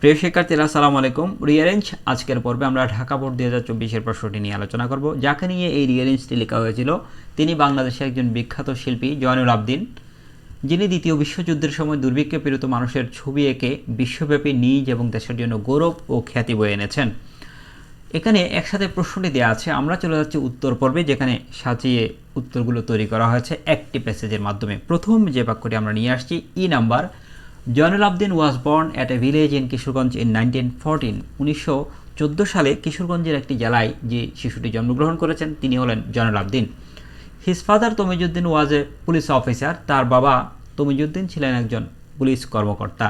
প্রিয় শিক্ষার্থীরা, আসসালামু আলাইকুম। রিয়ারেঞ্জ আজকের পর্বে আমরা ঢাকা বোর্ড দুই হাজার চব্বিশের প্রশ্নটি নিয়ে আলোচনা করব। যাকে নিয়ে এই রিয়ারেঞ্জটি লেখা হয়েছিল, তিনি বাংলাদেশের একজন বিখ্যাত শিল্পী জয়নুল আবদিন, যিনি দ্বিতীয় বিশ্বযুদ্ধের সময় দুর্ভিক্ষে পীড়িত মানুষের ছবি এঁকে বিশ্বব্যাপী নিজ এবং দেশের জন্য গৌরব ও খ্যাতি বয়ে এনেছেন। এখানে একসাথে প্রশ্নটি দেওয়া আছে। আমরা চলে যাচ্ছি উত্তর পর্বে, যেখানে সাজিয়ে উত্তরগুলো তৈরি করা হয়েছে একটি প্যাসেজের মাধ্যমে। প্রথম যে বাক্যটি আমরা নিয়ে আসছি, ই number. Zainul Abedin was born at a village in Kishoreganj in nineteen fourteen উনিশশো চোদ্দ সালে কিশোরগঞ্জের একটি জেলায় যে শিশুটি জন্মগ্রহণ করেছেন, তিনি হলেন Zainul Abedin his father Tamizuddin was a police officer তার বাবা তমিজুদ্দিন ছিলেন একজন পুলিশ কর্মকর্তা।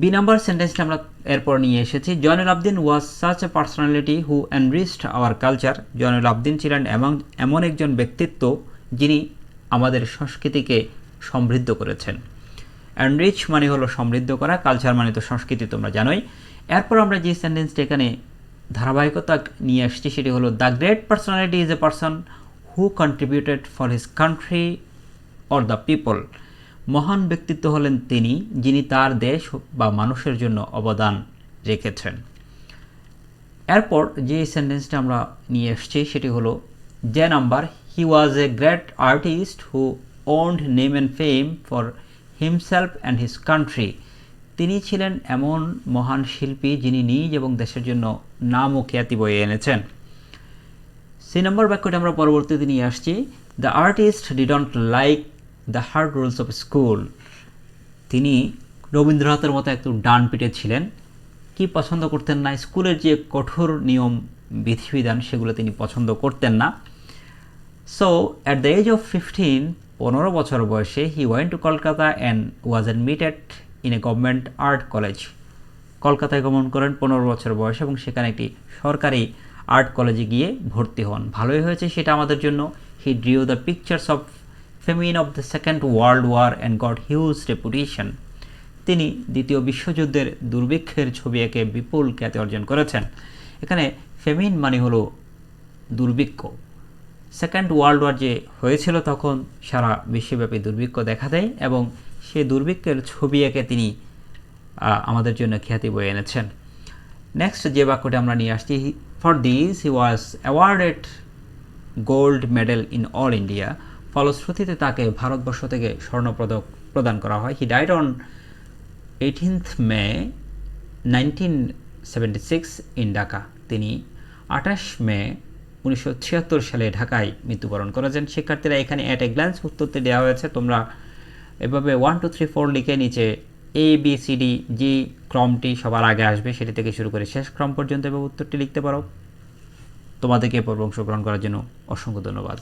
বি নাম্বার সেন্টেন্সটা আমরা এরপর নিয়ে এসেছি। Zainul Abedin was such a personality who enriched our culture Zainul Abedin ছিলেন এমন এমন একজন ব্যক্তিত্ব যিনি আমাদের সংস্কৃতিকে সমৃদ্ধ করেছেন। এনরিচ মানে হলো সমৃদ্ধ করা কালচার মানে তো সংস্কৃতি তোমরা জানোই। এরপর আমরা যে সেন্টেন্সটা এখানে ধারাবাহিকতা নিয়ে আসছি, সেটি হলো the great personality is a person who contributed for his country or the people মহান ব্যক্তিত্ব হলেন তিনি, যিনি তার দেশ বা মানুষের জন্য অবদান রেখেছেন। এরপর যে সেন্টেন্সটা আমরা নিয়ে এসেছি সেটি হলো, যে number he was a great artist who owned name and fame for himself and his country তিনি ছিলেন এমন মহান শিল্পী যিনি নিজ এবং দেশের জন্য নাম ও খ্যাতি বয়ে এনেছেন। সি নম্বর বাক্যটি আমরা পরবর্তীতে নিয়ে আসছি। The artist didn't like the hard rules of school তিনি রবীন্দ্রনাথের মতো একটু ডান পিটে ছিলেন। কি পছন্দ করতেন না, স্কুলের যে কঠোর নিয়ম, বিধিবিধান, সেগুলো তিনি পছন্দ করতেন না। So at the age of fifteen পনেরো বছর বয়সে he went to Kolkata and was admitted in a government art college কলকাতায় গমন করেন পনেরো বছর বয়সে এবং সেখানে একটি সরকারি আর্ট কলেজে গিয়ে ভর্তি হন। ভালোই হয়েছে সেটা আমাদের জন্য। He drew the pictures of famine of the second world war and got huge reputation তিনি দ্বিতীয় বিশ্বযুদ্ধের দুর্ভিক্ষের ছবি এঁকে বিপুল খ্যাতি অর্জন করেছেন। এখানে ফেমিন মানে হলো দুর্ভিক্ষ। সেকেন্ড ওয়ার্ল্ড ওয়ার যে হয়েছিল তখন সারা বিশ্বব্যাপী দুর্ভিক্ষ দেখা দেয় এবং সেই দুর্ভিক্ষের ছবি এঁকে তিনি আমাদের জন্য খ্যাতি বয়ে এনেছেন। নেক্সট যে বাক্যটি আমরা নিয়ে আসছি for this he was awarded gold medal in all India ফলশ্রুতিতে তাকে ভারতবর্ষ থেকে স্বর্ণপদক প্রদান করা হয়। He died on eighteenth May nineteen seventy six in Dhaka তিনি আঠাশ মে উনিশশো ছিয়াত্তর সালে ঢাকায় মৃত্যুবরণ করেছেন। শিক্ষার্থীরা এখানে অ্যাট এ গ্ল্যান্স উত্তরটি দেওয়া হয়েছে। তোমরা এভাবে ওয়ান টু থ্রি ফোর লিখে নিচে এ বি সি ডি যে ক্রমটি সবার আগে আসবে, সেটি থেকে শুরু করে শেষ ক্রম পর্যন্ত এভাবে উত্তরটি লিখতে পারো। তোমাদেরকে পর্ব অংশগ্রহণ করার জন্য অসংখ্য ধন্যবাদ।